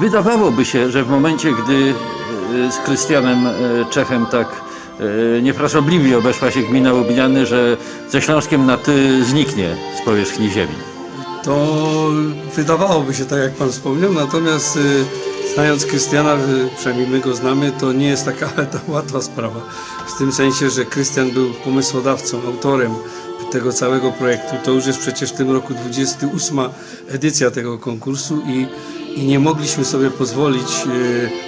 Wydawałoby się, że w momencie, gdy e, z Krystianem e, Czechem tak e, niefrasobliwie obeszła się gmina Łubiniany, że ze Śląskiem na ty zniknie z powierzchni ziemi. To wydawałoby się tak, jak Pan wspomniał, natomiast znając Krystiana, przynajmniej my go znamy, to nie jest taka ta łatwa sprawa. W tym sensie, że Krystian był pomysłodawcą, autorem tego całego projektu. To już jest przecież w tym roku 28 edycja tego konkursu i, i nie mogliśmy sobie pozwolić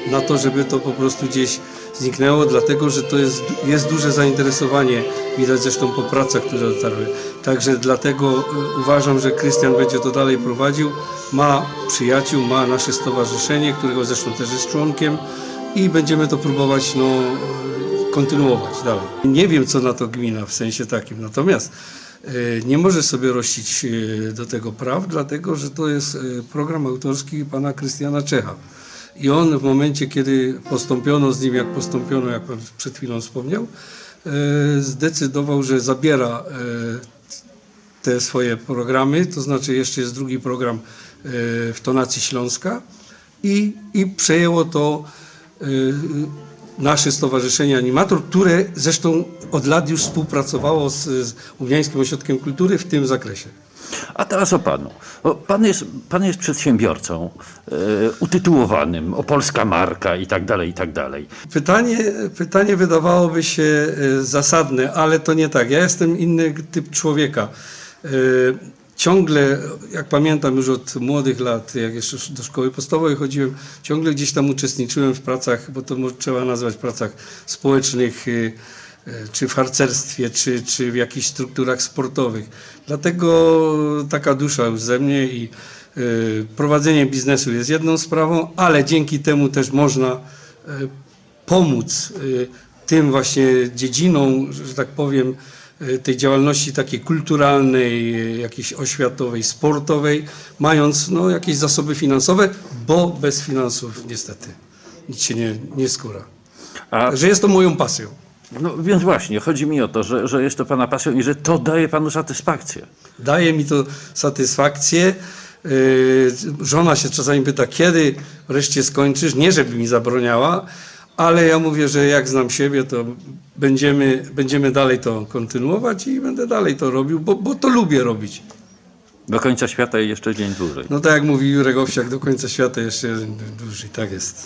y, na to, żeby to po prostu gdzieś zniknęło, dlatego że to jest, jest duże zainteresowanie, widać zresztą po pracach, które dotarły. Także dlatego y, uważam, że Krystian będzie to dalej prowadził. Ma przyjaciół, ma nasze stowarzyszenie, którego zresztą też jest członkiem i będziemy to próbować no, y, kontynuować dalej. Nie wiem, co na to gmina w sensie takim, natomiast nie może sobie rościć y, do tego praw, dlatego że to jest y, program autorski pana Krystiana Czecha. I on w momencie, kiedy postąpiono z nim, jak postąpiono, jak pan przed chwilą wspomniał, e, zdecydował, że zabiera e, te swoje programy, to znaczy jeszcze jest drugi program e, w tonacji Śląska i, i przejęło to e, nasze Stowarzyszenie Animator, które zresztą od lat już współpracowało z, z Ubiańskim Ośrodkiem Kultury w tym zakresie. A teraz o panu. Pan, jest, pan jest przedsiębiorcą e, utytułowanym, o polska marka i tak dalej, i tak dalej. Pytanie, pytanie wydawałoby się e, zasadne, ale to nie tak. Ja jestem inny typ człowieka. E, Ciągle, jak pamiętam już od młodych lat, jak jeszcze do szkoły podstawowej chodziłem, ciągle gdzieś tam uczestniczyłem w pracach, bo to trzeba nazwać pracach społecznych, e, czy w harcerstwie, czy, czy w jakichś strukturach sportowych. Dlatego taka dusza już ze mnie i e, prowadzenie biznesu jest jedną sprawą, ale dzięki temu też można e, pomóc y, tym właśnie dziedzinom, że tak powiem, y, tej działalności takiej kulturalnej, y, jakiejś oświatowej, sportowej, mając no, jakieś zasoby finansowe, bo bez finansów niestety nic się nie, nie skóra. A Także jest to moją pasją. No, więc właśnie, chodzi mi o to, że, że jest to pana pasją i że to daje panu satysfakcję. Daje mi to satysfakcję. Yy, Żona się czasami pyta, kiedy wreszcie skończysz? Nie, żeby mi zabroniała, ale ja mówię, że jak znam siebie, to będziemy, będziemy dalej to kontynuować i będę dalej to robił, bo, bo to lubię robić. Do końca świata i jeszcze dzień dłużej. No tak jak mówi Jurek Owsiak, do końca świata jeszcze jeden dłużej, tak jest.